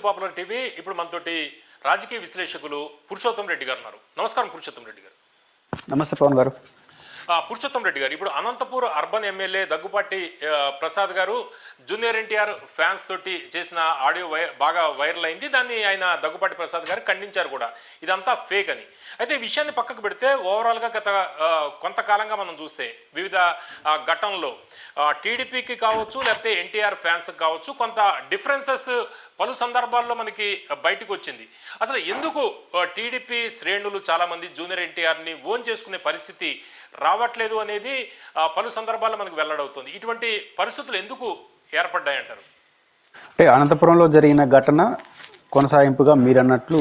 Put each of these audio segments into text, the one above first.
Telugu popular TV ఇప్పుడు మనతోటి రాజకీయ విశ్లేషకులు పురుషోత్తం రెడ్డి గారు ఉన్నారు. నమస్కారం పురుషోత్తం రెడ్డి గారు. నమస్తే పవన్ గారు. పురుషోత్తం రెడ్డి గారు. ఇప్పుడు Anantapur urban MLA Daggupati Prasad garu junior NTR fans తోటి చేసిన ఆడియో వై బాగా వైరల్ అయింది. దాన్ని ఆయన దగ్గుపాటి ప్రసాద్ గారు ఖండించారు కూడా. ఇదంతా ఫేక్ అని. అయితే ఈ విషయాన్ని పక్కకు పెడితే ఓవరాల్గా గత కొంతకాలంగా మనం చూస్తే వివిధ ఘటనలో టీడీపీకి కావచ్చు లేకపోతే ఎన్టీఆర్ ఫ్యాన్స్కి కావచ్చు కొంత డిఫరెన్సెస్ పలు సందర్భాల్లో మనకి బయటకు వచ్చింది. అసలు ఎందుకు టీడీపీ శ్రేణులు చాలామంది జూనియర్ ఎన్టీఆర్ని ఓన్ చేసుకునే పరిస్థితి రావట్లేదు అనేది ఆ, పలు సందర్భాల్లో మనకు వెల్లడవుతుంది. ఇటువంటి పరిస్థితులు ఎందుకు ఏర్పడ్డాయంటారు? అంటే అనంతపురంలో జరిగిన ఘటన కొనసాగింపుగా మీరన్నట్లు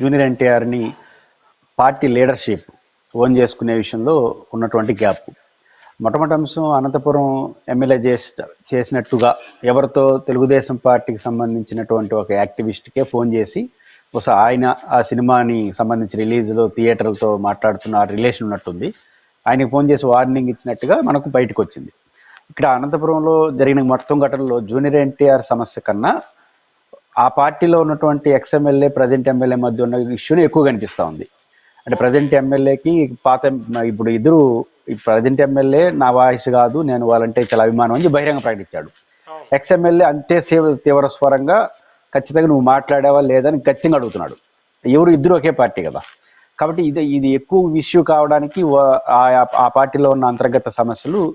జూనియర్ ఎన్టీఆర్ని పార్టీ లీడర్షిప్ ఓన్ చేసుకునే విషయంలో ఉన్నటువంటి గ్యాప్. మొట్టమొదటి అంశం అనంతపురం ఎమ్మెల్యే చేసి చేసినట్టుగా ఎవరితో తెలుగుదేశం పార్టీకి సంబంధించినటువంటి ఒక యాక్టివిస్ట్కే ఫోన్ చేసి బహుశా ఆయన ఆ సినిమాని సంబంధించి రిలీజ్లో థియేటర్లతో మాట్లాడుతున్న ఆ రిలేషన్ ఉన్నట్టుంది. ఆయనకి ఫోన్ చేసి వార్నింగ్ ఇచ్చినట్టుగా మనకు బయటకు వచ్చింది ఇక్కడ అనంతపురంలో జరిగిన మొత్తం ఘటనలో జూనియర్ ఎన్టీఆర్ సమస్య కన్నా ఆ పార్టీలో ఉన్నటువంటి ఎక్స్ ఎమ్మెల్యే ప్రజెంట్ ఎమ్మెల్యే మధ్య ఉన్న ఇష్యూని ఎక్కువ కనిపిస్తూ ఉంది. అంటే ప్రజెంట్ ఎమ్మెల్యేకి పాత ఇప్పుడు ఇద్దరు ప్రజెంట్ ఎమ్మెల్యే నా వాయిస్ కాదు నేను వాళ్ళంటే చాలా అభిమానం అని బహిరంగ ప్రకటించాడు. అవును. ఎక్స్ ఎమ్మెల్యే అంతే సేవ తీవ్ర స్వరంగా ఖచ్చితంగా నువ్వు మాట్లాడావా లేదని ఖచ్చితంగా అడుగుతున్నాడు. ఎవరు ఇద్దరు ఒకే పార్టీ కదా. కాబట్టి ఇది ఇది ఎక్కువ ఇష్యూ కావడానికి ఆ- పార్టీలో ఉన్న అంతర్గత సమస్యలు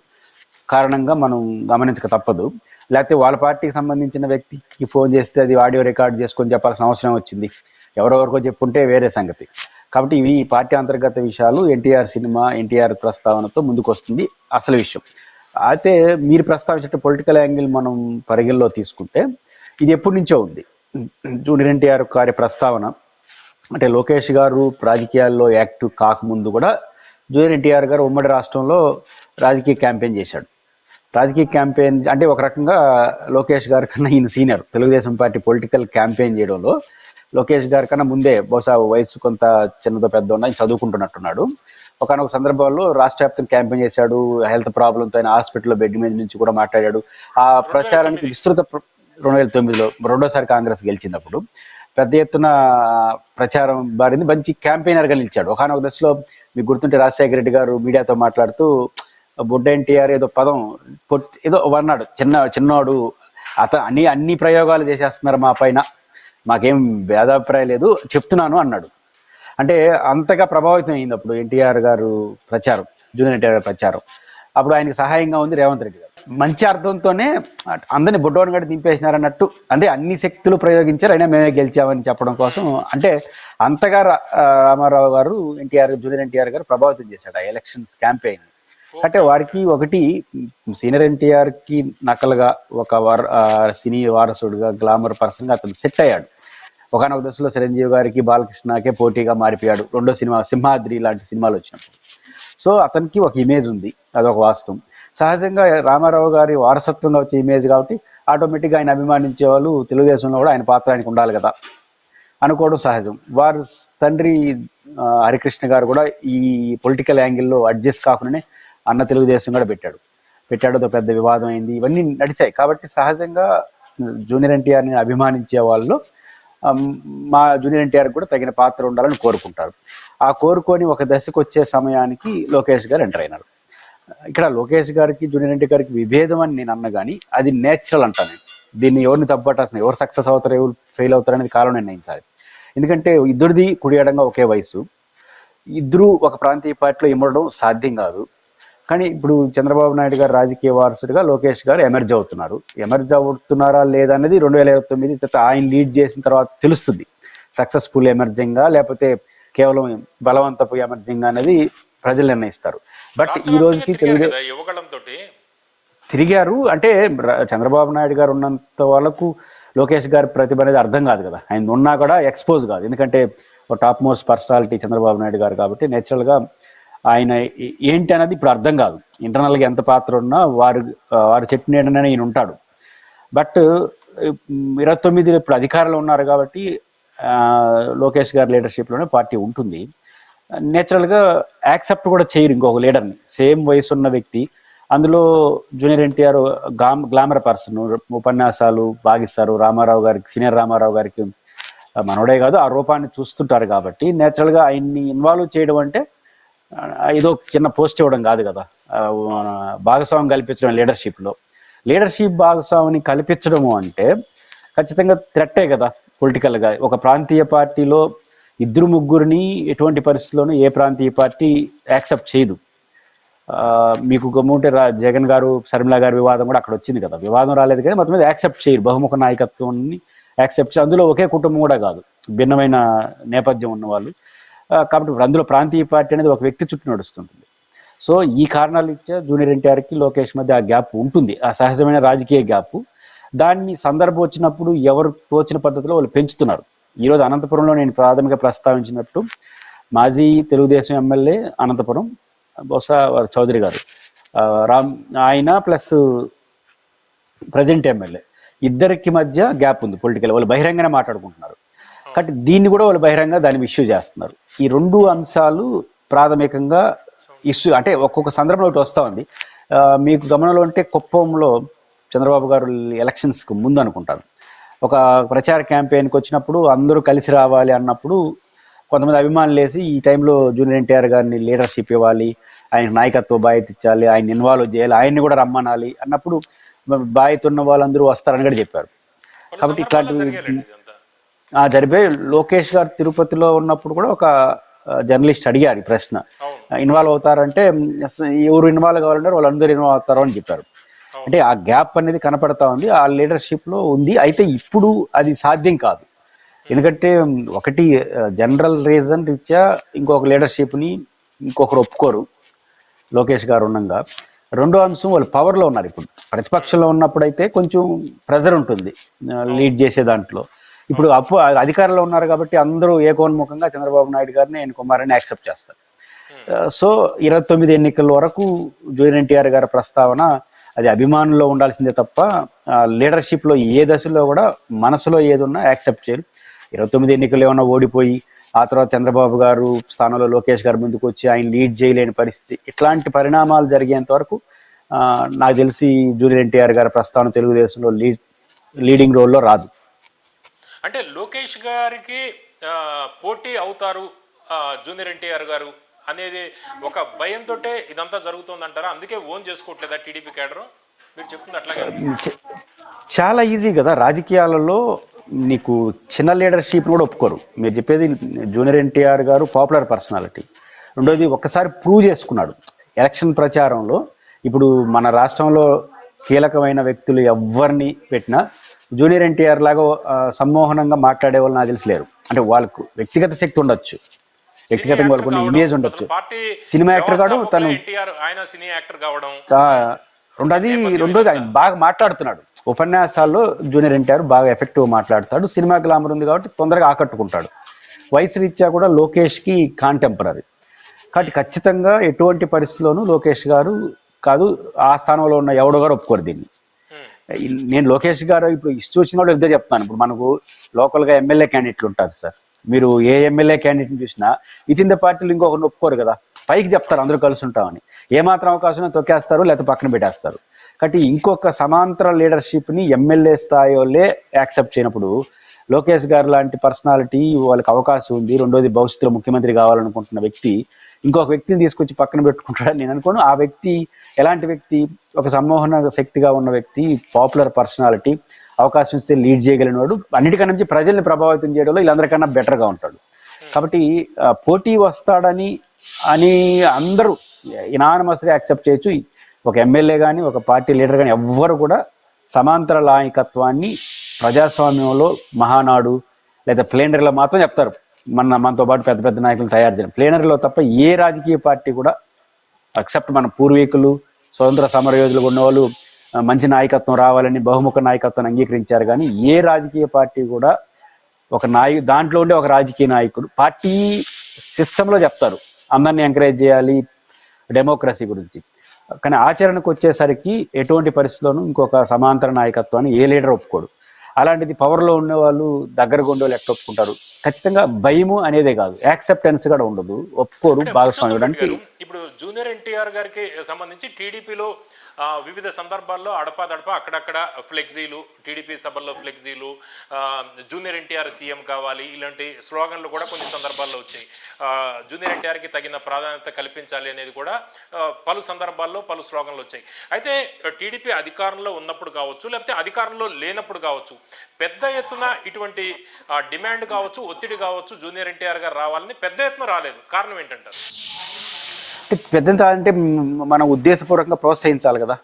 కారణంగా మనం గమనించక తప్పదు. లేకపోతే వాళ్ళ పార్టీకి సంబంధించిన వ్యక్తికి ఫోన్ చేస్తే అది ఆడియో రికార్డ్ చేసుకొని చెప్పాల్సిన అవసరం వచ్చింది. ఎవరెవరికో చెప్పుంటే వేరే సంగతి. కాబట్టి ఇవి ఈ పార్టీ అంతర్గత విషయాలు ఎన్టీఆర్ సినిమా ఎన్టీఆర్ ప్రస్తావనతో ముందుకు వస్తుంది అసలు విషయం. అయితే మీరు ప్రస్తావించిన పొలిటికల్ యాంగిల్ మనం పరిగణలో తీసుకుంటే ఇది ఎప్పటి నుంచో ఉంది. జూనియర్ ఎన్టీఆర్ గారి ప్రస్తావన. అంటే లోకేష్ గారు రాజకీయాల్లో యాక్టివ్ కాకముందు కూడా జూనియర్ ఎన్టీఆర్ గారు ఉమ్మడి రాష్ట్రంలో రాజకీయ క్యాంపెయిన్ చేశాడు. రాజకీయ క్యాంపెయిన్ అంటే ఒక రకంగా లోకేష్ గారి కన్నా ఈయన senior. Telugu Desam party political campaign చేయడంలో లోకేష్ గారి కన్నా ముందే బహుశా వయసు కొంత చిన్నదో పెద్ద ఉన్న ఆయన చదువుకుంటున్నట్టున్నాడు. ఒకనొక సందర్భాల్లో రాష్ట్ర వ్యాప్తంగా క్యాంపెయిన్ చేశాడు. హెల్త్ ప్రాబ్లంతో ఆయన హాస్పిటల్లో బెడ్ మీద నుంచి కూడా మాట్లాడాడు. ఆ ప్రచారానికి విస్తృత రెండు వేల తొమ్మిదిలో రెండోసారి కాంగ్రెస్ గెలిచినప్పుడు పెద్ద ఎత్తున ప్రచారం బారింది. మంచి క్యాంపెయినర్గా నిలిచాడు. ఒకనొక దశలో మీకు గుర్తుంటే రాజశేఖర రెడ్డి గారు మీడియాతో మాట్లాడుతూ బుడ్డ ఎన్టీఆర్ ఏదో పదం ఏదో అన్నాడు చిన్న చిన్నవాడు అత అన్ని అన్ని ప్రయోగాలు చేసేస్తున్నారు మా పైన. మాకేం భేదాభిప్రాయం లేదు. చెప్తున్నాను అన్నాడు. అంటే అంతగా ప్రభావితం అయింది అప్పుడు ఎన్టీఆర్ గారు ప్రచారం జూనియర్ ఎన్టీఆర్ ప్రచారం. అప్పుడు ఆయనకి సహాయంగా ఉంది రేవంత్ రెడ్డి గారు. మంచి అర్థంతోనే అందరిని బుడ్డోని గడి దింపేసినారు అన్నట్టు అంటే అన్ని శక్తులు ప్రయోగించారు అయినా మేమే గెలిచామని చెప్పడం కోసం. అంటే అంతగా రామారావు గారు ఎన్టీఆర్ జూనియర్ ఎన్టీఆర్ గారు ప్రభావితం చేశాడు ఆ ఎలక్షన్స్ క్యాంపెయిన్. అంటే వారికి ఒకటి సీనియర్ ఎన్టీఆర్కి నకలుగా ఒక వార సినీ వారసుడుగా గ్లామర్ పర్సన్గా అతను సెట్ అయ్యాడు. ఒకనొక దశలో చిరంజీవి గారికి బాలకృష్ణకే పోటీగా మారిపోయాడు. రెండో సినిమా సింహాద్రి లాంటి సినిమాలు వచ్చినప్పుడు. సో అతనికి ఒక ఇమేజ్ ఉంది అదొక వాస్తవం. సహజంగా రామారావు గారి వారసత్వంగా వచ్చే ఇమేజ్ కాబట్టి ఆటోమేటిక్గా ఆయన అభిమానించే వాళ్ళు తెలుగుదేశంలో కూడా ఆయన పాత్ర ఆయనకు ఉండాలి కదా. అనుకోవడం సహజం. వారి తండ్రి హరికృష్ణ గారు కూడా ఈ పొలిటికల్ యాంగిల్లో అడ్జస్ట్ కాకుండానే అన్న తెలుగుదేశం కూడా పెట్టాడు. పెట్టాడు పెద్ద వివాదం అయింది. ఇవన్నీ నడిచాయి. కాబట్టి సహజంగా జూనియర్ ఎన్టీఆర్ని అభిమానించే వాళ్ళు మా జూనియర్ ఎన్టీఆర్ కూడా తగిన పాత్ర ఉండాలని కోరుకుంటారు. ఆ కోరుకొని ఒక దశకు వచ్చే సమయానికి లోకేష్ గారు ఎంటర్ అయినారు. ఇక్కడ లోకేష్ గారికి జూనియర్ ఎన్టీ గారికి విభేదం అని నేను అన్న కానీ అది నేచురల్ అంటాను నేను. దీన్ని ఎవరిని తప్పట్టాల్సిన ఎవరు సక్సెస్ అవుతారు ఎవరు ఫెయిల్ అవుతారు అనేది కాలం నిర్ణయించాలి. ఎందుకంటే ఇద్దరిది కుడియడంగా ఒకే వయసు ఇద్దరు ఒక ప్రాంతీయ పార్టీలో ఇమ్మడడం సాధ్యం కాదు. కానీ ఇప్పుడు చంద్రబాబు నాయుడు గారు రాజకీయ వారసుడిగా లోకేష్ గారు ఎమర్జ్ అవుతున్నారు. ఎమర్జ్ అవుతున్నారా లేదా అనేది రెండు వేల ఇరవై తొమ్మిది తర్వాత ఆయన లీడ్ చేసిన తర్వాత తెలుస్తుంది. సక్సెస్ఫుల్ ఎమర్జింగ్గా లేకపోతే కేవలం బలవంతపు ఎమర్జింగ్ అనేది ప్రజలు నిర్ణయిస్తారు బట్ ఈ రోజుకి తెలుగు తిరిగారు. అంటే చంద్రబాబు నాయుడు గారు ఉన్నంత వరకు లోకేష్ గారి ప్రతిభ అనేది అర్థం కాదు కదా. ఆయన ఉన్నా కూడా ఎక్స్పోజ్ కాదు. ఎందుకంటే top most personality Chandrababu Naidu garu కాబట్టి నేచురల్గా ఆయన ఏంటి అనేది ఇప్పుడు అర్థం కాదు. ఇంటర్నల్గా ఎంత పాత్ర ఉన్నా వారు వారు చెప్పిన ఈయన ఉంటాడు. బట్ ఇరవై తొమ్మిదిలో ఇప్పుడు అధికారంలో ఉన్నారు కాబట్టి లోకేష్ గారి లీడర్షిప్లోనే పార్టీ ఉంటుంది. నేచురల్గా యాక్సెప్ట్ కూడా చేయరు ఇంకొక లీడర్ని. సేమ్ వయసు ఉన్న వ్యక్తి అందులో జూనియర్ ఎన్టీఆర్ గామ్ గ్లామర్ పర్సన్ ఉపన్యాసాలు బాగిస్తారు. రామారావు గారికి సీనియర్ రామారావు గారికి మనోడే కాదు ఆ రూపాన్ని చూస్తుంటారు కాబట్టి నేచురల్గా ఆయన్ని ఇన్వాల్వ్ చేయడం అంటే ఏదో చిన్న పోస్ట్ ఇవ్వడం కాదు కదా. ఆ, భాగస్వామ్యం కల్పించడం లీడర్షిప్లో. లీడర్షిప్ భాగస్వామిని కల్పించడము అంటే ఖచ్చితంగా థ్రెట్టే కదా పొలిటికల్గా. ఒక ప్రాంతీయ పార్టీలో ఇద్దరు ముగ్గురిని ఎటువంటి పరిస్థితుల్లోనూ ఏ ప్రాంతీయ పార్టీ యాక్సెప్ట్ చేయదు. మీకు గమ్ముంటే రా జగన్ గారు శర్మిల గారి వివాదం కూడా అక్కడ వచ్చింది కదా. వివాదం రాలేదు కానీ మొత్తం మీద యాక్సెప్ట్ చేయరు. బహుముఖ నాయకత్వాన్ని యాక్సెప్ట్ చేయ అందులో ఒకే కుటుంబం కూడా కాదు. భిన్నమైన నేపథ్యం ఉన్నవాళ్ళు. కాబట్టి అందులో ప్రాంతీయ పార్టీ అనేది ఒక వ్యక్తి చుట్టూ నడుస్తుంటుంది. సో ఈ కారణాలు ఇచ్చే జూనియర్ ఎన్టీఆర్కి లోకేష్ మధ్య ఆ గ్యాప్ ఉంటుంది. ఆ సహజమైన రాజకీయ గ్యాప్. దాన్ని సందర్భం వచ్చినప్పుడు ఎవరు తోచిన పద్ధతిలో వాళ్ళు పెంచుతున్నారు. ఈరోజు అనంతపురంలో నేను ప్రాథమిక ప్రస్తావించినట్టు మాజీ తెలుగుదేశం ఎమ్మెల్యే అనంతపురం బహుశా వారు చౌదరి గారు రామ్ ఆయన ప్లస్ ప్రజెంట్ ఎమ్మెల్యే. ఇద్దరికి మధ్య గ్యాప్ ఉంది పొలిటికల్. వాళ్ళు బహిరంగనే మాట్లాడుకుంటున్నారు. కాబట్టి దీన్ని కూడా వాళ్ళు బహిరంగ దాన్ని ఇష్యూ చేస్తున్నారు. ఈ రెండు అంశాలు ప్రాథమికంగా ఇష్యూ అంటే ఒక్కొక్క సందర్భంలో ఒకటి వస్తూ ఉంది. మీకు గమనంలో ఉంటే కుప్పంలో చంద్రబాబు గారు ఎలక్షన్స్కి ముందు అనుకుంటాను. ఒక ప్రచార క్యాంపెయిన్కి వచ్చినప్పుడు అందరూ కలిసి రావాలి అన్నప్పుడు కొంతమంది అభిమానులు వేసి ఈ టైంలో జూనియర్ ఎన్టీఆర్ గారిని లీడర్షిప్ ఇవ్వాలి ఆయన నాయకత్వ బాధ్యత ఇచ్చాలి ఆయన ఇన్వాల్వ్ చేయాలి ఆయన్ని కూడా రమ్మనాలి అన్నప్పుడు బాధ్యత ఉన్న వాళ్ళందరూ వస్తారని కూడా చెప్పారు. కాబట్టి సందర్భాల్లో ఇట్లాంటి- జరిగేలేండి ఇదంతా ఆ జరిపే లోకేష్ గారు తిరుపతిలో ఉన్నప్పుడు కూడా ఒక జర్నలిస్ట్ అడిగారు ఈ ప్రశ్న. ఇన్వాల్వ్ అవుతారంటే ఎవరు ఇన్వాల్వ్ కావాలంటారు వాళ్ళందరూ ఇన్వాల్వ్ అవుతారు అని చెప్పారు. అంటే ఆ గ్యాప్ అనేది కనపడతా ఉంది ఆ లీడర్షిప్లో ఉంది. అయితే ఇప్పుడు అది సాధ్యం కాదు. ఎందుకంటే ఒకటి జనరల్ రీజన్ రీత్యా ఇంకొక లీడర్షిప్ని ఇంకొకరు ఒప్పుకోరు లోకేష్ గారు ఉండగా. రెండో అంశం వాళ్ళు పవర్లో ఉన్నారు ఇప్పుడు. ప్రతిపక్షంలో ఉన్నప్పుడు అయితే కొంచెం ప్రెజర్ ఉంటుంది లీడ్ చేసే దాంట్లో. ఇప్పుడు అప్పు అధికారంలో ఉన్నారు కాబట్టి అందరూ ఏకోన్ముఖంగా చంద్రబాబు నాయుడు గారిని ఆయన కుమారాన్ని యాక్సెప్ట్ చేస్తారు. సో ఇరవై తొమ్మిది ఎన్నికల వరకు జూనియర్ ఎన్టీఆర్ గారి ప్రస్తావన అది అభిమానుల్లో ఉండాల్సిందే తప్ప లీడర్షిప్లో ఏ దశలో కూడా మనసులో ఏదున్నా యాక్సెప్ట్ చేయరు. ఇరవై తొమ్మిది ఎన్నికలు ఏమన్నా ఓడిపోయి ఆ తర్వాత చంద్రబాబు గారు స్థానంలో లోకేష్ గారు ముందుకు వచ్చి ఆయన లీడ్ చేయలేని పరిస్థితి ఇట్లాంటి పరిణామాలు జరిగేంత వరకు నాకు తెలిసి జూనియర్ ఎన్టీఆర్ గారి ప్రస్థానం తెలుగుదేశంలో లీడ్ లీడింగ్ రోల్లో రాదు. అంటే లోకేష్ గారికి పోటీ అవుతారు జూనియర్ ఎన్టీఆర్ గారు అనేది ఒక భయంతో ఇదంతా జరుగుతుందంటారా? అందుకే ఓన్ చేసుకోవట్లేదా టీడీపీ కేడర్ మీరు చెప్తుంది అట్లాగే చాలా ఈజీ కదా. రాజకీయాలలో నీకు చిన్న లీడర్షిప్ కూడా ఒప్పుకోరు. మీరు చెప్పేది జూనియర్ ఎన్టీఆర్ గారు పాపులర్ పర్సనాలిటీ. రెండోది ఒక్కసారి ప్రూవ్ చేసుకున్నాడు. ఎలక్షన్ ప్రచారంలో ఇప్పుడు మన రాష్ట్రంలో కీలకమైన వ్యక్తులు ఎవరిని పెట్టినా జూనియర్ ఎన్టీఆర్ లాగా సమ్మోహనంగా మాట్లాడే వాళ్ళు నాకు తెలిసి లేరు. అంటే వాళ్ళకు వ్యక్తిగత శక్తి ఉండొచ్చు. వ్యక్తిగతంగా కొన్ని ఇమేజ్ ఉండొచ్చు సినిమా యాక్టర్ కాడు తను ఆయన సినీ యాక్టర్ కావడం. రెండోది రెండోది ఆయన బాగా మాట్లాడుతున్నాడు. ఉపన్యాసాల్లో జూనియర్ ఎన్టీఆర్ బాగా ఎఫెక్టివ్ మాట్లాడతాడు. సినిమా గ్లామర్ ఉంది కాబట్టి తొందరగా ఆకట్టుకుంటాడు. వయసు రీత్యా కూడా లోకేష్కి కాంటెంపరీ కాబట్టి ఖచ్చితంగా ఎటువంటి పరిస్థితిలోనూ లోకేష్ గారు కాదు ఆ స్థానంలో ఉన్న ఎవడో గారు ఒప్పుకోరు దీన్ని. నేను లోకేష్ గారు ఇప్పుడు ఇష్టం వచ్చిన వాళ్ళు ఇద్దరు చెప్తాను ఇప్పుడు మనకు లోకల్గా ఎమ్మెల్యే క్యాండిడేట్లు ఉంటారు సార్. మీరు ఏ ఎమ్మెల్యే క్యాండిడేట్ని చూసినా విత్ ఇన్ ద పార్టీలు ఇంకొకరిని ఒప్పుకోరు కదా. పైకి చెప్తారు అందరూ కలిసి ఉంటామని. ఏమాత్రం అవకాశం తొక్కేస్తారు లేకపోతే పక్కన పెట్టేస్తారు. కాబట్టి ఇంకొక సమాంతర లీడర్షిప్ని ఎమ్మెల్యే స్థాయి వాళ్ళే యాక్సెప్ట్ చేయనప్పుడు లోకేష్ గారు లాంటి పర్సనాలిటీ వాళ్ళకి అవకాశం ఉంది. రెండోది భవిష్యత్తులో ముఖ్యమంత్రి కావాలనుకుంటున్న వ్యక్తి. ఇంకొక వ్యక్తిని తీసుకొచ్చి పక్కన పెట్టుకుంటాడని నేను అనుకోను. ఆ వ్యక్తి ఎలాంటి వ్యక్తి ఒక సమ్మోహన శక్తిగా ఉన్న వ్యక్తి పాపులర్ పర్సనాలిటీ అవకాశం ఇస్తే లీడ్ చేయగలిగిన వాడు. అన్నిటికన్నా నుంచి ప్రజల్ని ప్రభావితం చేయడంలో వీళ్ళందరికన్నా బెటర్గా ఉంటాడు. కాబట్టి పోటీ వస్తాడని అని అందరూ ఇనానమస్గా యాక్సెప్ట్ చేయొచ్చు. ఒక ఎమ్మెల్యే కానీ ఒక పార్టీ లీడర్ కానీ ఎవ్వరు కూడా సమాంతర నాయకత్వాన్ని ప్రజాస్వామ్యంలో మహానాడు లేదా ప్లేనరీలో మాత్రం చెప్తారు. మన మనతో పాటు పెద్ద పెద్ద నాయకులు తయారు చేయడం. ప్లేనరీలో తప్ప ఏ రాజకీయ పార్టీ కూడా అక్సెప్ట్ మన పూర్వీకులు స్వతంత్ర సమరయోధులు ఉన్నవాళ్ళు మంచి నాయకత్వం రావాలని బహుముఖ నాయకత్వాన్ని అంగీకరించారు. కానీ ఏ రాజకీయ పార్టీ కూడా ఒక నాయకు దాంట్లో ఉండే ఒక రాజకీయ నాయకుడు పార్టీ సిస్టంలో చెప్తారు. అందరిని ఎంకరేజ్ చేయాలి డెమోక్రసీ గురించి. కానీ ఆచరణకు వచ్చేసరికి ఎటువంటి పరిస్థితుల్లోనూ ఇంకొక సమాంతర నాయకత్వాన్ని ఏ లీడర్ ఒప్పుకోడు. అలాంటిది పవర్లో ఉన్న వాళ్ళు దగ్గరగా ఉండే వాళ్ళు ఎట్లా ఒప్పుకుంటారు? ఖచ్చితంగా భయము అనేదే కాదు. యాక్సెప్టెన్స్ కూడా ఉండదు. ఒప్పుకోరు భాగస్వామి ఇప్పుడు జూనియర్ ఎన్టీఆర్ గారికి సంబంధించి టీడీపీలో వివిధ సందర్భాల్లో అడపాదడప అక్కడక్కడ ఫ్లెక్సీలు టీడీపీ సభల్లో ఫ్లెక్సీలు జూనియర్ ఎన్టీఆర్ సీఎం కావాలి ఇలాంటి స్లోగన్లు కూడా కొన్ని సందర్భాల్లో వచ్చాయి. జూనియర్ ఎన్టీఆర్కి తగిన ప్రాధాన్యత కల్పించాలి అనేది కూడా పలు సందర్భాల్లో పలు స్లోగన్లు వచ్చాయి. అయితే టీడీపీ అధికారంలో ఉన్నప్పుడు కావచ్చు లేకపోతే అధికారంలో లేనప్పుడు కావచ్చు పెద్ద ఎత్తున ఇటువంటి డిమాండ్ కావచ్చు ఒత్తిడి కావచ్చు జూనియర్ ఎన్టీఆర్ గారు రావాలని పెద్ద ఎత్తున రాలేదు. కారణం ఏంటంటారు? పెద్ద అంటే మనం ఉద్దేశపూర్వకంగా ప్రోత్సహించాలి కదా.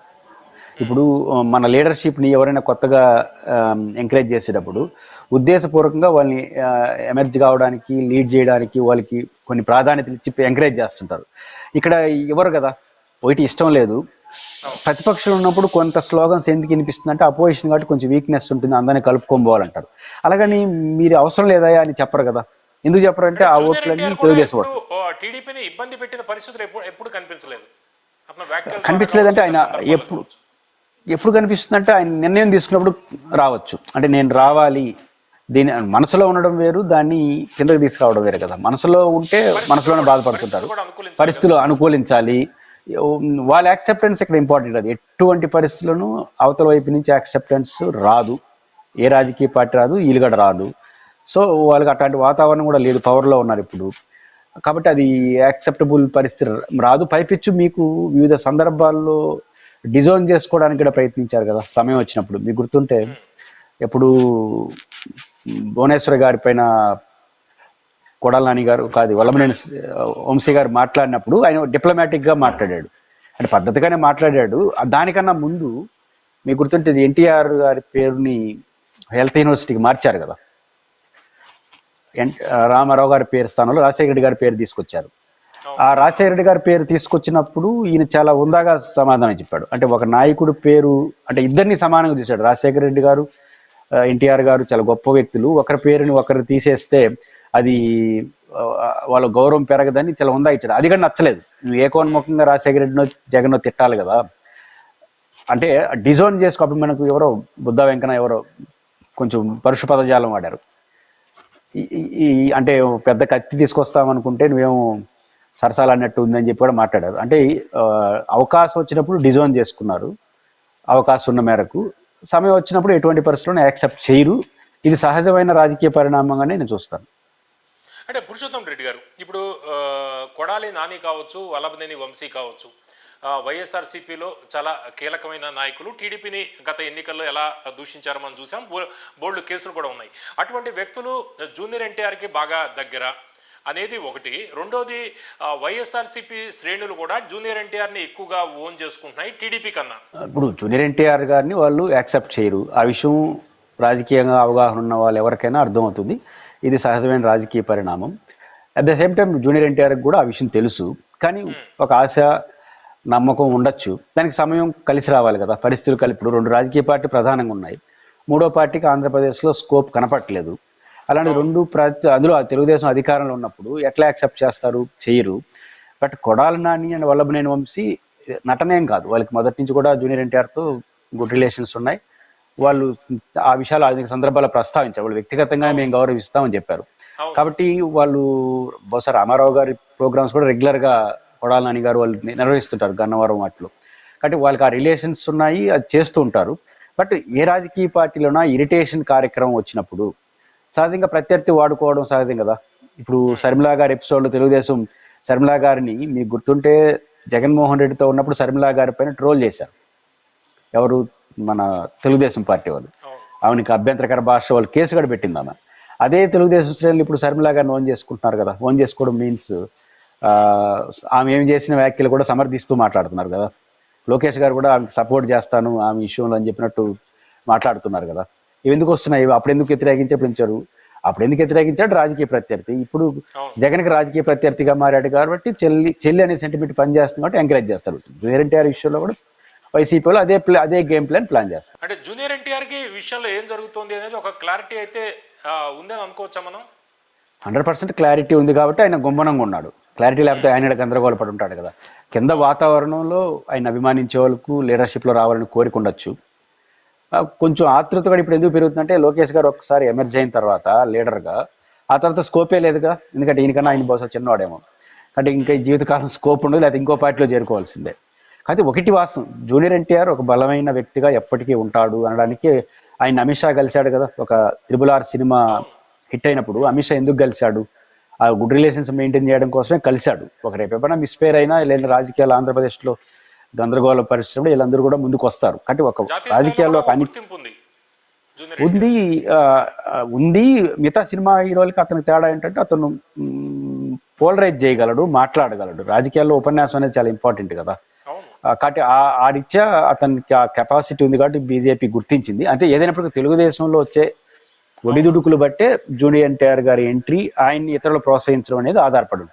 ఇప్పుడు మన లీడర్షిప్ని ఎవరైనా కొత్తగా ఎంకరేజ్ చేసేటప్పుడు ఉద్దేశపూర్వకంగా వాళ్ళని ఎమర్జ్ కావడానికి లీడ్ చేయడానికి వాళ్ళకి కొన్ని ప్రాధాన్యతలు ఇచ్చి ఎంకరేజ్ చేస్తుంటారు. ఇక్కడ ఎవరు కదా? ఒకటి ఇష్టం లేదు. ప్రతిపక్షం ఉన్నప్పుడు కొంత స్లోగన్స్ ఎందుకు వినిపిస్తుందంటే అపోజిషన్ కాబట్టి కొంచెం వీక్నెస్ ఉంటుంది అందరినీ కలుపుకొని పోవాలంటారు. అలాగని మీరు అవసరం లేదా అని చెప్పరు కదా. ఎందుకు చెప్పరంటే ఆ జూనియర్ ఓట్లన్నీ తెలుగుదేశం ఓట్లు ఆ, టీడీపీని ఇబ్బంది పెట్టిన పరిస్థితులు ఎప్పుడు ఎప్పుడు కనిపించలేదు. కనిపించలేదంటే ఆయన ఎప్పుడు. ఎప్పుడు కనిపిస్తుందంటే ఆయన నిర్ణయం తీసుకున్నప్పుడు రావచ్చు. అంటే నేను రావాలి. దీని మనసులో ఉండడం వేరు దాన్ని కిందకి తీసుకురావడం వేరు కదా. మనసులో ఉంటే మనసులోనే బాధపడుతుంటారు. పరిస్థితులు అనుకూలించాలి. వాళ్ళ యాక్సెప్టెన్స్ ఇక్కడ ఇంపార్టెంట్ అది. ఎటువంటి పరిస్థితులను అవతల వైపు నుంచి యాక్సెప్టెన్స్ రాదు. ఏ రాజకీయ పార్టీ రాదు ఈలుగడ రాదు. సో వాళ్ళకి అట్లాంటి వాతావరణం కూడా లేదు పవర్లో ఉన్నారు ఇప్పుడు. కాబట్టి అది యాక్సెప్టబుల్ పరిస్థితి రాదు. పైపిచ్చు మీకు వివిధ సందర్భాల్లో డిజైన్ చేసుకోవడానికి కూడా ప్రయత్నించారు కదా సమయం వచ్చినప్పుడు. మీకు గుర్తుంటే ఎప్పుడు భువనేశ్వర్ గారి పైన కొడాల నాని గారు కాదు వల్లభనేని వంశీ గారు మాట్లాడినప్పుడు ఆయన diplomatic గా మాట్లాడాడు. అంటే పద్ధతిగానే మాట్లాడాడు. దానికన్నా ముందు మీకు గుర్తుంటే ఎన్టీఆర్ గారి పేరుని హెల్త్ యూనివర్సిటీకి మార్చారు కదా. ఎన్- రామారావు గారి పేరు స్థానంలో రాజశేఖర రెడ్డి గారి పేరు తీసుకొచ్చారు. ఆ రాజశేఖర రెడ్డి గారి పేరు తీసుకొచ్చినప్పుడు ఈయన చాలా ఉందాగా సమాధానం చెప్పాడు. అంటే ఒక నాయకుడు పేరు అంటే ఇద్దరిని సమానంగా చూశాడు రాజశేఖర రెడ్డి గారు ఎన్టీఆర్ గారు చాలా గొప్ప వ్యక్తులు. ఒకరి పేరుని ఒకరు తీసేస్తే అది వాళ్ళ గౌరవం పెరగదని చాలా ఉందా ఇచ్చాడు అది కూడా నచ్చలేదు. నువ్వు ఏకోన్ముఖంగా రాజశేఖర రెడ్డినో జగన్నో తిట్టాలి కదా. అంటే డిజైన్ చేసుకోవడం మనకు ఎవరో బుద్ధ వెంకన్న ఎవరో కొంచెం పరుషు పదజాలం వాడారు ఈ- అంటే పెద్ద కత్తి తీసుకొస్తామనుకుంటే నువ్వేమో సరసాలు అన్నట్టు ఉందని చెప్పి కూడా మాట్లాడారు. అంటే అవకాశం వచ్చినప్పుడు డిజైన్ చేసుకున్నారు. అవకాశం ఉన్న మేరకు సమయం వచ్చినప్పుడు ఎటువంటి పరిస్థితులను యాక్సెప్ట్ చేయరు. ఇది సహజమైన రాజకీయ పరిణామంగానే నేను చూస్తాను. అంటే పురుషోత్తం రెడ్డి గారు ఇప్పుడు కొడాలి నాని కావచ్చు వల్లభనేని వంశీ కావచ్చు వైఎస్ఆర్సీపీలో చాలా కీలకమైన నాయకులు టీడీపీని గత ఎన్నికల్లో ఎలా దూషించారో మనం చూసాం బోల్డ్ కేసులు కూడా ఉన్నాయి. అటువంటి వ్యక్తులు జూనియర్ ఎన్టీఆర్కి బాగా దగ్గర అనేది ఒకటి. రెండోది వైఎస్ఆర్సీపీ శ్రేణులు కూడా జూనియర్ ఎన్టీఆర్ని ఎక్కువగా ఓన్ చేసుకుంటున్నాయి టీడీపీ కన్నా. ఇప్పుడు జూనియర్ ఎన్టీఆర్ గారిని వాళ్ళు యాక్సెప్ట్ చేయరు. ఆ విషయం రాజకీయంగా అవగాహన ఉన్న వాళ్ళు ఎవరికైనా అర్థమవుతుంది. ఇది సహజమైన రాజకీయ పరిణామం. At the same time junior ఎన్టీఆర్కి కూడా ఆ విషయం తెలుసు. కానీ ఒక ఆశ నమ్మకం ఉండొచ్చు. దానికి సమయం కలిసి రావాలి కదా. పరిస్థితులు కలిపి ఇప్పుడు రెండు రాజకీయ పార్టీ ప్రధానంగా ఉన్నాయి. మూడో పార్టీకి ఆంధ్రప్రదేశ్లో స్కోప్ కనపట్లేదు అలాంటి రెండు ప్రతి అందులో ఆ తెలుగుదేశం అధికారంలో ఉన్నప్పుడు ఎట్లా యాక్సెప్ట్ చేస్తారు? చేయరు. బట్ కొడాలి నాని అండ్ వల్లభనేని వంశీ నటనేం కాదు. వాళ్ళకి మొదటి నుంచి కూడా జూనియర్ ఎన్టీఆర్తో గుడ్ రిలేషన్స్ ఉన్నాయి. వాళ్ళు ఆ విషయాలు అనేక సందర్భాల్లో ప్రస్తావించారు. వాళ్ళు వ్యక్తిగతంగా మేము గౌరవిస్తామని చెప్పారు. కాబట్టి వాళ్ళు బహుశా రామారావు గారి ప్రోగ్రామ్స్ కూడా రెగ్యులర్గా కొడాలి నాని గారు వాళ్ళు నిర్వహిస్తుంటారు గన్నవరం వాటిలో. కాబట్టి వాళ్ళకి ఆ రిలేషన్స్ ఉన్నాయి అది చేస్తూ ఉంటారు. బట్ ఏ రాజకీయ పార్టీలోనా ఇరిటేషన్ కార్యక్రమం వచ్చినప్పుడు సహజంగా ప్రత్యర్థి వాడుకోవడం సహజం కదా. ఇప్పుడు శర్మిలా గారి ఎపిసోడ్లో తెలుగుదేశం శర్మిలా గారిని మీకు గుర్తుంటే జగన్మోహన్ రెడ్డితో ఉన్నప్పుడు శర్మిలా గారి పైన ట్రోల్ చేశారు. ఎవరు మన తెలుగుదేశం పార్టీ వాళ్ళు. ఆమెకి అభ్యంతరకర భాష వాళ్ళు కేసు కూడా పెట్టింది ఆమె. అదే తెలుగుదేశం శ్రేణులు ఇప్పుడు శర్మిలా గారిని ఓన్ చేసుకుంటున్నారు కదా. ఓన్ చేసుకోవడం మీన్స్ ఆమె ఏం చేసిన వ్యాఖ్యలు కూడా సమర్థిస్తూ మాట్లాడుతున్నారు కదా. లోకేష్ గారు కూడా ఆమెకి సపోర్ట్ చేస్తాను ఆమె విషయంలో అని చెప్పినట్టు మాట్లాడుతున్నారు కదా. ఇవి ఎందుకు వస్తున్నాయి? అప్పుడు ఎందుకు వ్యతిరేకించి ఉంచారు అప్పుడు ఎందుకు వ్యతిరేకించాడు? రాజకీయ ప్రత్యర్థి. ఇప్పుడు. జగన్కి రాజకీయ ప్రత్యర్థిగా మారాడు కాబట్టి చెల్లి చెల్లి అనే సెంటిమెంట్ పనిచేస్తుంది కాబట్టి ఎంకరేజ్ చేస్తారు. వేరెంటీఆర్ విషయంలో కూడా వైసీపీలో అదే అదే గేమ్ ప్లాన్ ప్లాన్ చేస్తారు. అంటే జూనియర్ ఎన్టీఆర్కి ఈ విషయంలో ఏం జరుగుతుంది అనేది ఒక క్లారిటీ అయితే ఉందని అనుకోవచ్చా మనం? హండ్రెడ్ పర్సెంట్ క్లారిటీ ఉంది కాబట్టి ఆయన గుమ్మనంగా ఉన్నాడు. క్లారిటీ లేకపోతే ఆయన గందరగోళ పడి ఉంటాడు కదా. కింద వాతావరణంలో ఆయన అభిమానించే వాళ్ళకు లీడర్షిప్లో రావాలని కోరిక ఉండొచ్చు. కొంచెం ఆతృత కూడా ఇప్పుడు ఎందుకు పెరుగుతుందంటే లోకేష్ గారు ఒకసారి ఎమర్జ్ అయిన తర్వాత లీడర్గా ఆ తర్వాత స్కోపే లేదుగా. ఎందుకంటే ఈయనకన్నా ఆయన బహుశా చిన్నవాడేమో. అంటే ఇంకా జీవితకాలం స్కోప్ ఉండదు లేకపోతే ఇంకో పార్టీలో చేరుకోవాల్సిందే. అయితే ఒకటి వాస్తవం. జూనియర్ ఎన్టీఆర్ ఒక బలమైన వ్యక్తిగా ఎప్పటికీ ఉంటాడు అనడానికి ఆయన అమిత్ షా కలిశాడు కదా ఒక త్రిబుల్ ఆర్ సినిమా హిట్ అయినప్పుడు అమిత్ షా ఎందుకు కలిశాడు? ఆ గుడ్ రిలేషన్స్ మెయింటైన్ చేయడం కోసమే కలిశాడు. ఒక రేపు ఎప్పుడైనా మిస్పేర్ అయినా లేదా రాజకీయాలు ఆంధ్రప్రదేశ్లో గందరగోళ పరిస్థితులు వీళ్ళందరూ కూడా ముందుకు వస్తారు. కాబట్టి ఒక రాజకీయాల్లో ఒక ఉంది. ఉంది మిగతా సినిమా హీరోలకి అతనికి తేడా ఏంటంటే అతను పోలరైజ్ చేయగలడు మాట్లాడగలడు. రాజకీయాల్లో ఉపన్యాసం అనేది చాలా ఇంపార్టెంట్ కదా. కాబట్టి ఆ ఆడిచ్చా అతనికి ఆ కెపాసిటీ ఉంది కాబట్టి బీజేపీ గుర్తించింది. అంటే ఏదైనప్పటికీ తెలుగుదేశంలో వచ్చే ఒడిదుడుకులు బట్టే జూనియర్ ఎన్టీఆర్ గారి ఎంట్రీ ఆయన్ని ఇతరులు ప్రోత్సహించడం అనేది ఆధారపడి ఉంటుంది.